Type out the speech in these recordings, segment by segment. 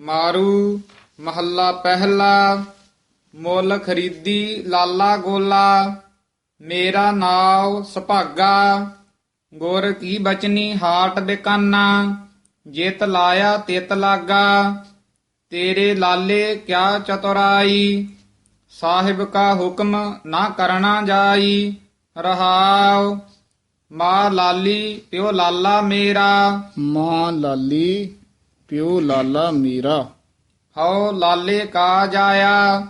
ਮਾਰੂ ਮਹੱਲਾ ਪਹਿਲਾ, ਮੁੱਲ ਖਰੀਦੀ ਲਾਲਾ ਗੋਲਾ, ਮੇਰਾ ਨਾਉ ਸੁਭਾਗਾ, ਗੁਰ ਕੀ ਬਚਨੀ ਹਾਟ ਬਿਕਾਨਾ, ਜਿਤ ਲਾਇਆ ਤਿਤ ਲਾਗਾ, ਤੇਰੇ ਲਾਲੇ ਕਿਆ ਚਤੁਰਾਈ, ਸਾਹਿਬ ਕਾ ਹੁਕਮ ਨਾ ਕਰਨਾ ਜਾਈ, ਰਹਾਉ, ਮਾ ਲਾਲੀ ਪਿਓ ਲਾਲਾ ਮੇਰਾ। ਮਾਂ ਲਾਲੀ ਪਿਓ ਲਾਲਾ ਮੀਰਾ। ਹਉ ਲਾਲੇ ਕਾ ਜਾਇਆ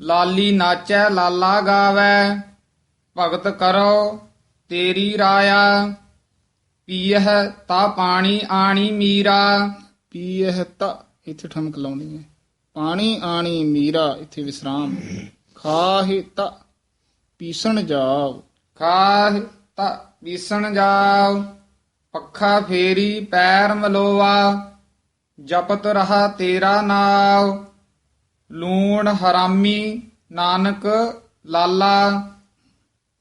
ਲਾਲੀ ਨਾਚੈ ਲਾਲਾ ਗਾਵੈ ਭਗਤ ਕਰੋ ਤੇਰੀ ਰਾਇਆ। ਪੀਹ ਤਾ ਪਾਣੀ ਆਣੀ ਮੀਰਾ। ਪੀਹ ਤਾ ਇੱਥੇ ਠਮਕ ਲਾਉਣੀ ਹੈ। ਪਾਣੀ ਆਣੀ ਮੀਰਾ ਇੱਥੇ ਵਿਸਰਾਮ। ਖਾਹਿ ਤਾ ਪੀਸਣ ਜਾਵ ਖਾਹ ਤਾ ਵੀਸਣ ਜਾਉ ਪੱਖਾ ਫੇਰੀ ਪੈਰ ਮਲੋਆ। ਜਪਤ ਰਹਾ ਤੇਰਾ ਨਾਮ ਲੂਣ ਹਰਾਮੀ ਨਾਨਕ ਲਾਲਾ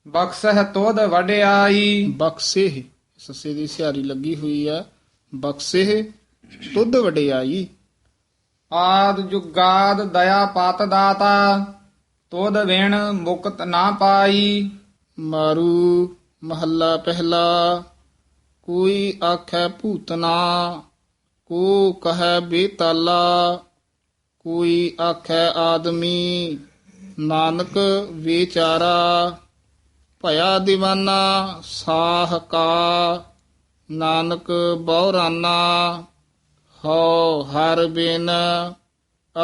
ਬਖਸ਼ਹਿ ਤੋਧ ਵਡਿਆਈ। ਬਖਸ਼ੇ ਸੱਸੇ ਦੀ ਸਿਹਾਰੀ ਲੱਗੀ ਹੋਈ ਹੈ ਬਖਸ਼ੇ ਤੁਧ ਵਡਿਆਈ। ਆਦ ਜੁਗਾਦ ਦਇਆ ਪਤ ਦਾਤਾ ਤੋਧ ਵਿਣ ਮੁਕਤ ਨਾ ਪਾਈ। ਮਾਰੂ ਮਹੱਲਾ ਪਹਿਲਾ ਕੋਈ ਆਖੈ ਭੂਤਨਾ ਕੋ ਕਹੈ ਬੇਤਾਲਾ, ਕੋਈ ਆਖੈ ਆਦਮੀ, ਨਾਨਕ ਵਿਚਾਰਾ, ਭਇਆ دیਵਾਨਾ ਸਾਹ ਕਾ, ਨਾਨਕ ਬਹੁਰਾਨਾ ਹਉ ਹਰ ਬਿਨ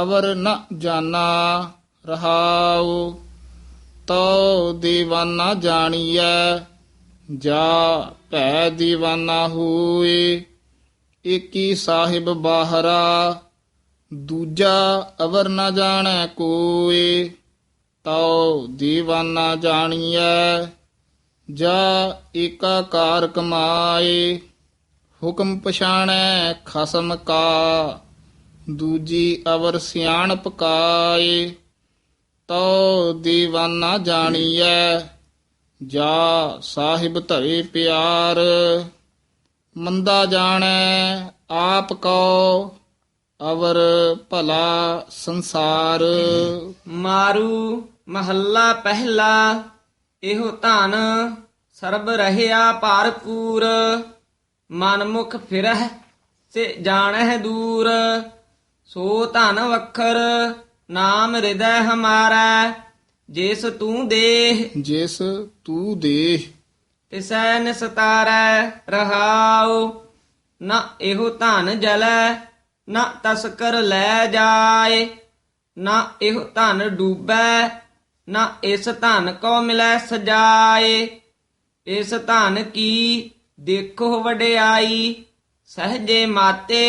ਅਵਰ ਨ ਜਾਣਾ ਰਹਾਉ, ਤਉ دیਵਾਨਾ ਜਾਣੀਐ, ਜਾ ਭੈ دیਵਾਨਾ ਹੋਏ ਏਕੀ ਸਾਹਿਬ ਬਾਹਰਾ, ਦੂਜਾ ਅਵਰ ਨਾ ਜਾਣੈ ਕੋਏ, ਤਉ ਦੀਵਾਨਾ ਜਾਣੀਐ, ਜਾ ਏਕਾਕਾਰ ਕਮਾਏ, ਹੁਕਮ ਪਛਾਣੈ ਖਸਮ ਕਾ, ਦੂਜੀ ਅਵਰ ਸਿਆਣ ਪਕਾਏ ਤਉ ਦੀਵਾਨਾ ਜਾਣੀਐ, ਜਾ ਸਾਹਿਬ ਧਵੇ ਪਿਆਰ ਮੰਦਾ ਜਾਣੈ ਆਪ ਕੋ ਅਵਰ ਭਲਾ ਸੰਸਾਰ। ਮਾਰੂ ਮਹੱਲਾ ਪਹਿਲਾ ਇਹੋ ਧਨ ਸਰਬ ਰਹਿਆ ਭਰਪੂਰ। ਮਨਮੁਖ ਫਿਰਹਿ ਸੇ ਜਾਣਹਿ ਦੂਰ ਸੋ ਧਨ ਵਖਰ ਨਾਮ ਹਿਰਦੈ ਹਮਾਰਾ ਜਿਸ ਤੂੰ ਦੇਹ। ਜਿਸ ਤੂੰ ਦੇਹ। ਤਿਸੈ ਨਿਸਤਾਰੈ ਰਹਾਉ, ਨਾ ਇਹੋ ਧਨ ਜਲੈ, ਨਾ ਤਸਕਰ ਲੈ ਜਾਏ, ਨਾ ਇਹੋ ਧਨ ਡੂਬੈ, ਨਾ ਇਸ ਧਨ ਕੋ ਮਿਲੈ ਸਜਾਏ, ਇਸ ਧਨ ਕੀ ਦੇਖੋ ਵਡਿਆਈ, ਸਹਜੇ ਮਾਤੇ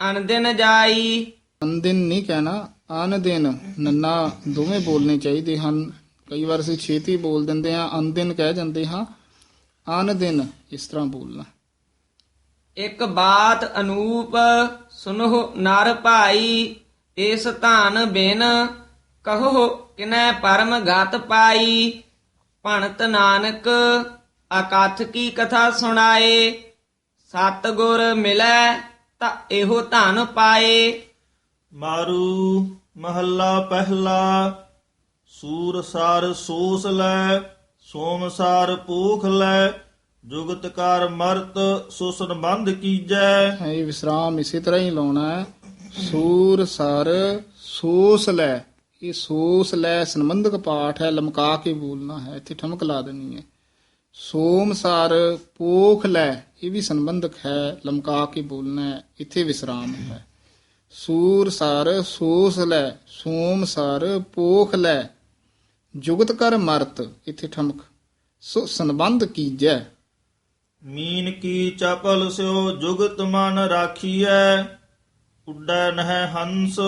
ਅਣਦਿਨ ਜਾਈ। ਅਨਦਿਨ ਨਹੀਂ ਕਹਿਣਾ ਅਨ ਦਿਨ ਨੰਨਾ ਦੋਵੇਂ ਬੋਲਨੇ ਚਾਹੀਦੇ ਹਨ। ਕਈ ਵਾਰ ਅਸੀਂ ਛੇਤੀ ਬੋਲ ਦਿੰਦੇ ਆ ਅਨਦਿਨ ਕਹਿ ਜਾਂਦੇ ਹਾਂ। ਅਨ ਦਿਨ ਇਸ ਤਰ੍ਹਾਂ ਬੋਲਣਾ। ਇੱਕ ਬਾਤ ਅਨੂਪ ਸੁਨੋ ਨਰ ਭਾਈ ਇਸ ਧਨ ਬਿਨ ਕਹੋ ਕਿਨੈ ਪਰਮ ਗਤ ਪਾਈ। ਭਣਤ ਨਾਨਕ ਅਕਥ ਕੀ ਕਥਾ ਸੁਣਾਏ। ਸਤ ਗੁਰ ਮਿਲੈ ਤਾਂ ਇਹੋ ਧਨ ਪਾਏ। ਮਾਰੂ ਮਹੱਲਾ ਪਹਿਲਾ ਸੂਰ ਸਾਰ ਸੋਸ ਲੈ ਸੋਮਸਾਰ ਪੂਖ ਲੈ, ਜੁਗਤ ਕਰ ਮਰਤ ਸੋ ਸੰਬੰਧ ਕੀਜੈ। ਹੈ ਵਿਸਰਾਮ ਇਸੇ ਤਰ੍ਹਾਂ ਹੀ ਲਾਉਣਾ ਹੈ। ਸੂਰ ਸਰ, ਸੋਸ ਲੈ। ਇਹ ਸੋਸ ਲੈ ਸੰਬੰਧਕ ਪਾਠ ਹੈ, ਲਮਕਾ ਕੇ ਬੋਲਣਾ ਹੈ, ਇੱਥੇ ਠਮਕ ਲਾ ਦੇਣੀ ਹੈ। ਸੋਮ ਸਰ ਪੋਖ ਲੈ, ਇਹ ਵੀ ਸੰਬੰਧਕ ਹੈ, ਲਮਕਾ ਕੇ ਬੋਲਣਾ ਹੈ, ਇੱਥੇ ਵਿਸਰਾਮ ਹੈ। ਸੂਰ ਸਰ, ਸੋਸ ਲੈ। ਸੋਮ ਸਰ ਪੋਖ ਲੈ। ਜੁਗਤ ਕਰ ਮਰਤ ਇੱਥੇ ਠਮਕ। ਸੋ ਸੰਬੰਧ ਕੀਜੈ ਮੀਨ ਕੀ ਚਪਲ ਸਿਓ ਜੁਗਤ ਮਨ ਰਾਖੀਐ? ਉੱਡੈ ਨਹਿ ਹੰਸ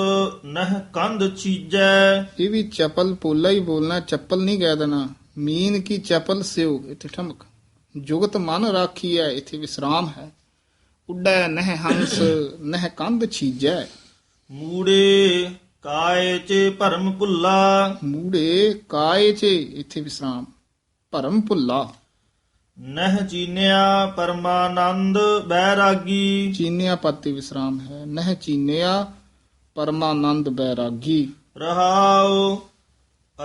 ਨਹਿ ਕੰਧ ਚੀਜੈ? ਇਹ ਵੀ ਚਪਲ ਪੋਲਾ ਹੀ ਬੋਲਣਾ ਚੱਪਲ ਨਹੀਂ ਕਹਿ ਦੇਣਾ। ਮੀਨ ਕੀ ਚਪਲ ਸਿਓ ਇੱਥੇ ਠਮਕ। ਜੁਗਤ ਮਨ ਰਾਖੀ ਹੈ ਇੱਥੇ ਵਿਸਰਾਮ ਹੈ। ਉੱਡੈ ਨਹਿ ਹੰਸ ਨਹਿ ਕੰਧ ਛੀਜੈ ਮੂੜੇ ਕਾਏ ਚ ਭਰਮ ਭੁੱਲਾ। ਮੂੜੇ ਕਾਏ ਚ ਇੱਥੇ ਵਿਸਰਾਮ। ਭਰਮ ਭੁੱਲਾ। ਨਹਿ ਚੀਨਿਆ ਪਰਮਾਨੰਦ ਬੈਰਾਗੀ। ਚੀਨਿਆ ਪਤੀ ਵਿਸਰਾਮ ਹੈ। ਨਹਿ ਚੀਨਿਆ ਪਰਮਾਨੰਦ ਬੈਰਾਗੀ। ਰਹਾਉ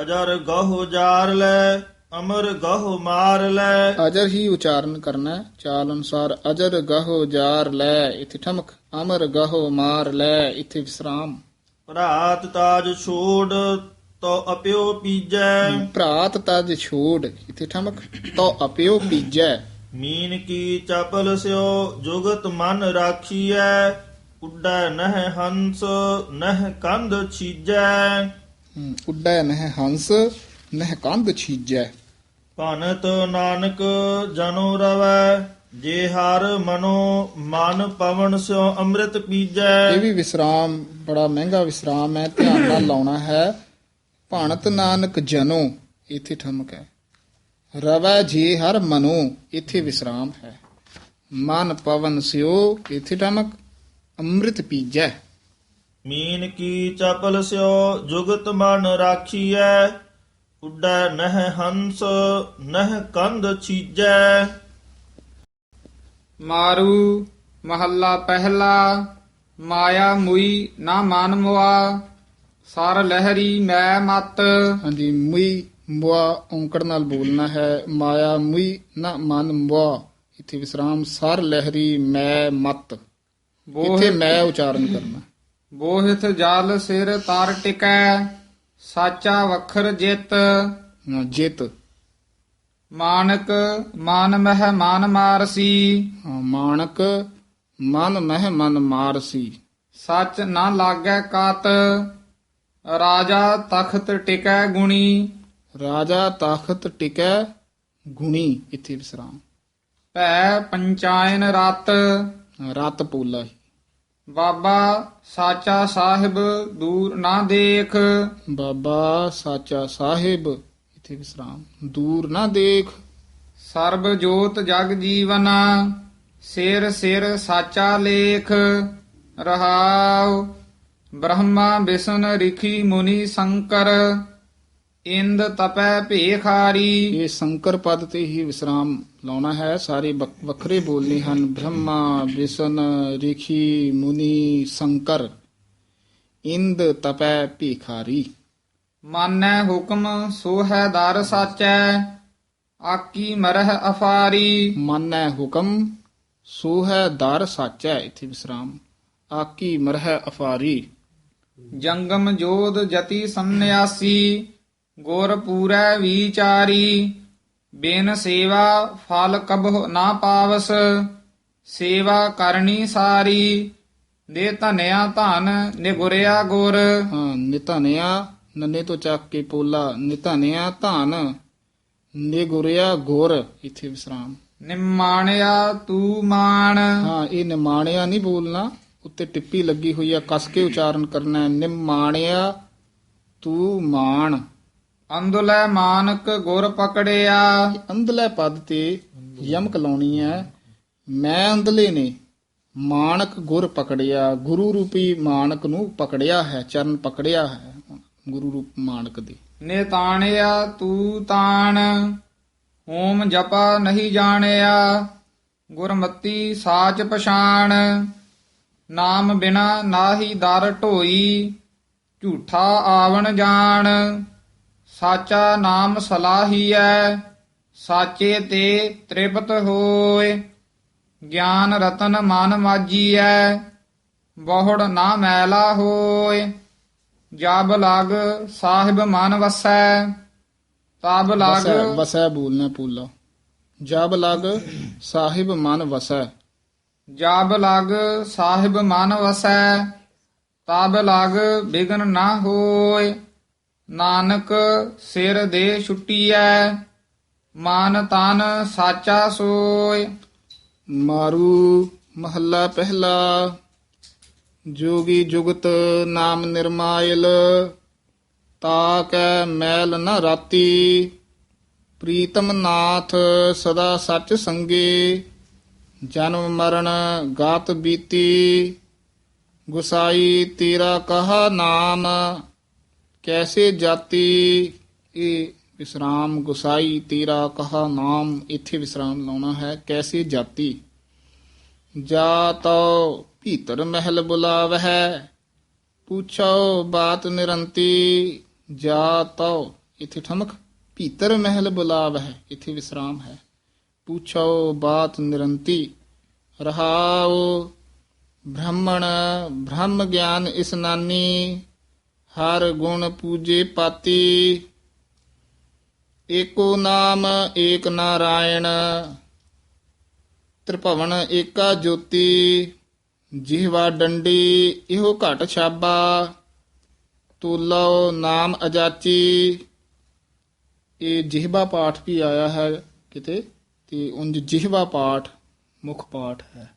ਅਜਰ ਗਹੁ ਜਾਰ ਲੈ ਅਮਰ ਗਹੁ ਮਾਰ ਲੈ। ਅਜਰ ਹੀ ਉਚਾਰਨ ਕਰਨਾ ਹੈ। ਚਾਲ ਅਨੁਸਾਰ ਅਜਰ ਗਹੋ ਜਾਰ ਲੈ। ਇਥੇ ਠਮਕ ਅਮਰ ਗਹੋ ਮਾਰ ਲੈ। ਇਥੇ ਵਿਸਰਾਮ। ਭਰਾਤ ਤਾਜ ਛੋੜ ਤੋ ਅਪਿਓ ਪੀਜੈ। ਭਰਾਤ ਤਜ ਛੋੜ ਇਥੇ ਠਮਕ? ਤੋ ਅਪਿਓ ਪੀਜੈ। ਮੀਨ ਕੀ ਚਪਲ ਸਿਓ ਜੁਗਤ ਮਨ ਰਾਖੀਐ। ਉੱਡੈ ਨਹਿ ਹੰਸ ਨਹਿ ਕੰਧ ਛੀਜੈ। ਹਮ, ਉੱਡੈ ਨਹਿ ਹੰਸ ਨਹਿ ਕੰਧ ਛੀਜੈ। ਭਨਤ ਨਾਨਕ ਜਨੋ ਰਵੈ। ਜੇ ਹਰ ਮਨੋ ਮਨ ਪਵਨ ਸਿਓ ਅੰਮ੍ਰਿਤ ਇਹ ਪੀਜੈ ਵੀ ਵਿਸਰਾਮ ਬੜਾ ਮਹਿੰਗਾ ਵਿਸਰਾਮ ਹੈ ਧਿਆਨ ਨਾਲ ਲਾਉਣਾ ਹੈ। ਭਾਣਤ ਨਾਨਕ ਜਨੋ ਇਥੇ ਠਮਕ ਹੈ। ਰਵੈ ਜੀ ਹਰ ਮਨੋ ਇਥੇ ਵਿਸਰਾਮ ਹੈ। ਮਨ ਪਵਨ ਸਿਓ ਇਥੇ ਠਮਕ ਅੰਮ੍ਰਿਤ ਪੀਜੈ। ਮੀਨ ਕੀ ਚਪਲ ਸਿਓ ਜੁਗਤ ਮਨ ਰਾਖੀਐ। ਉੱਡੈ ਨਹਿ ਹੰਸ ਨਹਿ ਕੰਧ ਛੀਜੈ। ਮਾਰੂ ਮਹੱਲਾ ਪਹਿਲਾ ਮਾਇਆ ਮੁਈ ਨਾ ਮਨ ਮੁਆ ਸਰ ਲਹਿਰੀ ਮੈਂ ਮਤ। ਹਾਂਜੀ ਮੁਈ ਮੁਆ ਔਂਕੜ ਨਾਲ ਬੋਲਣਾ ਹੈ ਮਾਇਆ ਮੁਈ ਨਾ ਮਨ ਮੁਆ। ਇਥੇ ਵਿਸਰਾਮ ਸਰ ਲਹਿਰੀ ਮੈਂ ਮਤ। ਇਥੇ ਮੈਂ ਉਚਾਰਨ ਕਰਨਾ। ਬੋਹਿਤ ਜਲ ਸਿਰ ਤਰ ਟਿਕੈ ਸਾਚਾ ਵਖਰ ਜਿਤ। ਜਿਤ। ਮਾਨਕ ਮਾਨ ਮਹਿ ਮਾਨ ਮਾਰਸੀ। ਹਾਂ, ਮਾਣਕ ਮਨ ਮਹਿ ਮਨ ਮਾਰਸੀ। ਸੱਚ ਨਾ ਲਾਗੈ ਕਤ ਰਾਜਾ ਤਖਤ ਟਿਕੈ ਗੁਣੀ। ਰਾਜਾ ਤਖਤ ਟਿਕੈ ਗੁਣੀ ਇਥੇ ਵਿਸਰਾਮ। ਭੈ ਪੰਚਾਇਨ ਰਤ। ਰਤ ਪੋਲਾ ਹੀ। ਬਾਬਾ ਸਾਚਾ ਸਾਹਿਬ ਦੂਰ ਨਾ ਦੇਖ। ਬਾਬਾ ਸਾਚਾ ਸਾਹਿਬ ਇਥੇ ਵਿਸਰਾਮ। ਦੂਰ ਨਾ ਦੇਖ, ਸਰਬ ਜੋਤ ਜਗ ਜੀਵਨ, ਸਿਰ ਸਿਰ ਸਾਚਾ ਲੇਖ, ਰਹਾਉ। ਬ੍ਰਹਮਾ ਵਿਸ਼ਨ ਰਿਖੀ ਮੁਨੀ ਸ਼ੰਕਰ, ਇੰਦ ਤਪੈ ਭੇਖਾਰੀ। ਇਹ ਸੰਕਰ ਪਦ ਤੇ ਹੀ ਵਿਸਰਾਮ ਲਾਉਣਾ ਹੈ। ਸਾਰੇ ਵੱਖਰੇ ਬੋਲਨੇ ਹਨ। ਬ੍ਰਹਮਾ ਵਿਸ਼ਨ ਰਿਖੀ ਮੁਨੀ ਸੰਕਰ, ਇੰਦ ਤਪੈ ਭੇਖਾਰੀ। ਮਾਨੈ ਹੁਕਮ ਸੋ ਹੈ ਦਰ ਸਾਚੈ ਆਕੀ ਮਰਹ ਅਫਾਰੀ। ਮੰਨੈ ਹੁਕਮ ਸੋ ਹੈ ਦਰ ਸਾਚੈ ਇਥੇ ਵਿਸਰਾਮ। ਆਕੀ ਮਰਹਿ ਅਫਾਰੀ। ਜੰਗਮ ਜੋਧ ਜਤੀ ਸੰਨਿਆਸੀ ਗੁਰ ਪੂਰੈ ਵਿਚਾਰੀ। ਬਿਨ ਸੇਵਾ ਫਲ ਕਬਹੁ ਨਾ ਪਾਵਸ ਸੇਵਾ ਕਰਨੀ ਸਾਰੀ। ਦੇ ਧਨਿਆ ਧਨ ਨਿਗੁਰਿਆ ਗੁਰ। ਹਾਂ ਨਿਧਨਿਆ ਨੰਨੇ ਤੋਂ ਚੱਕ ਕੇ ਪੋਲਾ ਨਿਧਨਿਆ ਧਨ ਨਿਗੁਰਿਆ ਗੁਰ ਇਥੇ ਵਿਸਰਾਮ। ਨਿਮਾਣਿਆ ਤੂ ਮਾਣ। ਹਾਂ ਇਹ ਨਿਮਾਣਿਆ ਨਹੀਂ ਬੋਲਣਾ ਉੱਤੇ ਟਿੱਪੀ ਲੱਗੀ ਹੋਈ ਆ ਕਸ ਕੇ ਉਚਾਰਨ ਕਰਨਾ ਹੈ। ਨਿਮਾਣਿਆ ਤੂੰ ਮਾਣ। ਅੰਦੁਲੈ ਮਾਨਕ ਗੁਰ ਪਕੜਿਆ। ਅੰਧਲੇ ਪਦ ਤੇ ਯਮਕ ਲਾਉਣੀ ਹੈ। ਮੈਂ ਅੰਧਲੇ ਨੇ ਮਾਣਕ ਗੁਰ ਪਕੜਿਆ। ਗੁਰੂ ਰੂਪੀ ਮਾਣਕ ਨੂੰ ਪਕੜਿਆ ਹੈ ਚਰਨ ਪਕੜਿਆ ਹੈ। ਗੁਰੂ ਰੂਪ ਮਾਨਕ ਦੇ। ਨਿਤਾਣਿਆ, ਤੂ ਤਾਣ ਓਮ ਜਪਾ ਨਹੀਂ ਜਾਣਿਆ, ਗੁਰਮਤੀ ਸਾਚ ਪਛਾਣ, ਨਾਮ ਬਿਨਾ ਨਾਹੀ ਦਰ ਢੋਈ, ਝੂਠਾ ਆਵਣ ਜਾਣ, ਸਾਚਾ ਨਾਮ ਸਲਾਹੀਐ, ਸਾਚੇ ਤੇ ਤ੍ਰਿਪਤ ਹੋਏ, ਗਿਆਨ ਰਤਨ ਮਨ ਮਾਜੀਐ, ਬਹੁੜ ਨਾ ਮੈਲਾ ਹੋਏ। ਜਬ ਲਗ ਸਾਹਿਬ ਮਨ ਵਸੈ ਤਬ ਲਗ ਵਸੈ ਵਸੈ ਬੋਲਣਾ ਪੂਲਾ ਜਬ ਲਗ ਸਾਹਿਬ ਮਨ ਵਸੈ। ਜਬ ਲਗ ਸਾਹਿਬ ਮਨ ਵਸੈ ਤਬ ਲਗ ਬਿਗਨ ਨਾ ਹੋਏ। ਨਾਨਕ ਸਿਰ ਦੇ ਛੁੱਟੀਐ ਮਨ ਤਨ ਸਾਚਾ ਸੋਏ। ਮਾਰੂ ਮਹੱਲਾ ਪਹਿਲਾ। ਜੋਗੀ ਜੁਗਤ ਨਾਮ ਨਿਰਮਾਇਲ, ਤਾ ਮੈਲ ਨ ਰਾਤੀ। ਪ੍ਰੀਤਮ ਨਾਥ ਸਦਾ ਸੱਚ ਸੰਗੇ, ਜਨਮ ਮਰਨ ਗਾਤ ਬੀਤੀ। ਗੁਸਾਈ ਤੇਰਾ ਕਹਾ ਨਾਮ, ਕੈਸੇ ਜਾਤੀ? ਇਹ ਵਿਸਰਾਮ, ਗੁਸਾਈ ਤੇਰਾ ਕਹਾ ਨਾਮ, ਇੱਥੇ ਵਿਸਰਾਮ ਲਾਉਣਾ ਹੈ, ਕੈਸੇ ਜਾਤੀ? ਜਾ ਤੋ ਭੀਤਰ ਮਹਿਲ ਬੁਲਾਵਹਿ ਪੁੱਛੋ ਬਾਤ ਨਿਰੰਤੀ ਜਾ ਤਉ ਇਥੇ ਠਮਕ ਭੀਤਰ ਮਹਿਲ ਬੁਲਾਵ ਹੈ ਇਥੇ ਵਿਸਰਾਮ ਹੈ ਪੁੱਛੋ ਬਾਤ ਨਿਰੰਤੀ ਰਹਾਉ ਬ੍ਰਾਹਮਣ ਬ੍ਰਹਮ ਗਿਆਨ ਇਸਨਾਨੀ ਹਰ ਗੁਣ ਪੂਜੇ ਪਾਤੀ ਏਕੋ ਨਾਮ ਏਕ ਨਾਰਾਇਣ ਤ੍ਰਿਭਵਨ ਏਕਾ ਜੋਤੀ ਜਿਹਵਾ ਡੰਡੀ ਇਹੋ ਘਟ ਛਾਬਾ। ਤੁਲੋ ਨਾਮ ਅਜਾਚੀ। ਇਹ ਜਿਹਵਾ ਪਾਠ ਵੀ ਆਇਆ ਹੈ ਕਿਤੇ ਤੇ ਉਂਝ ਜਿਹਵਾ ਪਾਠ ਮੁੱਖ ਪਾਠ ਹੈ।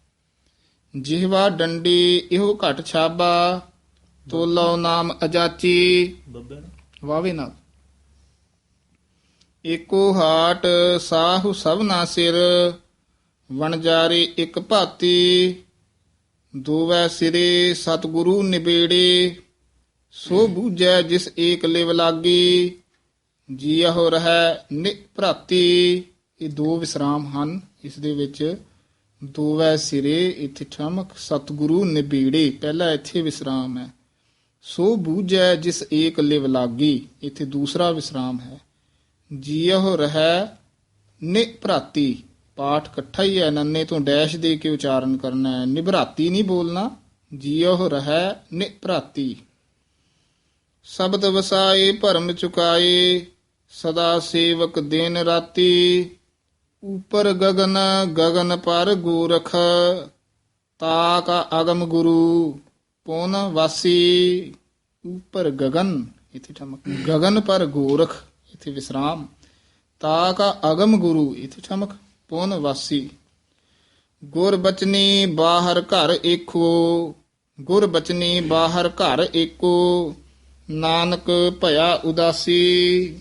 ਜਿਹਵਾ ਡੰਡੀ ਇਹੋ ਘਟ ਛਾਬਾ। ਤੁਲੋ ਨਾਮ ਅਜਾਚੀ। ਵਾਵੇ ਨਾਲ। ਏਕੋ ਹਾਟ ਸਾਹੁ ਸਭਨਾ ਸਿਰ। ਵਣਜਾਰੇ ਇੱਕ ਭਾਤੀ, ਦੋਵੈ ਸਿਰੇ ਸਤਿਗੁਰੂ ਨਿਬੇੜੇ, ਸੋ ਬੂਝੈ ਜਿਸ ਏਕ ਲਿਵ ਲਾਗੀ ਜੀਹੁ ਰਹਿ ਨਿਭ੍ਰਾਤੀ ਇਹ ਦੋ ਵਿਸਰਾਮ ਹਨ, ਇਸ ਦੇ ਵਿੱਚ ਦੋਵੈ ਸਿਰੇ, ਇੱਥੇ ਠਮਕ ਸਤਿਗੁਰੂ ਨਿਬੇੜੇ, ਪਹਿਲਾ ਇੱਥੇ ਵਿਸਰਾਮ ਹੈ। ਸੋ ਬੂਝੈ ਜਿਸ ਏਕ ਲਿਵ ਲਾਗੀ, ਇੱਥੇ ਦੂਸਰਾ ਵਿਸਰਾਮ ਹੈ। ਜੀਉ ਰਹਿ ਨਿਭ੍ਰਾਤੀ ਪਾਠ ਇਕੱਠਾ ਹੀ ਹੈ ਨੰਨੇ ਤੋਂ ਡੈਸ਼ ਦੇ ਕੇ ਉਚਾਰਨ ਕਰਨਾ ਹੈ ਨਿਭਰਾਤੀ ਨਹੀਂ ਬੋਲਣਾ ਜੀਉ ਰਹਿ ਨਿਭਰਾਤੀ ਸ਼ਬਦ ਵਸਾਏ ਭਰਮ ਚੁਕਾਏ ਸਦਾ ਸੇਵਕ ਦਿਨ ਰਾਤੀ ਉਪਰ ਗगन ਗगन ਪਰ ਗੋਰਖ ਤਾਕ ਅਗਮ ਗੁਰੂ ਪੁਨ ਵਾਸੀ ਉਪਰ ਗगन ਇਥੇ ਠਮਕ ਗगन ਪਰ ਗੋਰਖ ਇਥੇ ਵਿਸਰਾਮ ਤਾਕ ਅਗਮ ਗੁਰੂ ਇਥੇ ਠਮਕ ਪੂਨ ਵਾਸੀ। ਗੁਰ ਬਚਨੀ ਬਾਹਰ ਘਰ ਏਕੋ, ਗੁਰ ਬਚਨੀ ਬਾਹਰ ਘਰ ਏਕੋ, ਨਾਨਕ ਭਇਆ ਉਦਾਸੀ।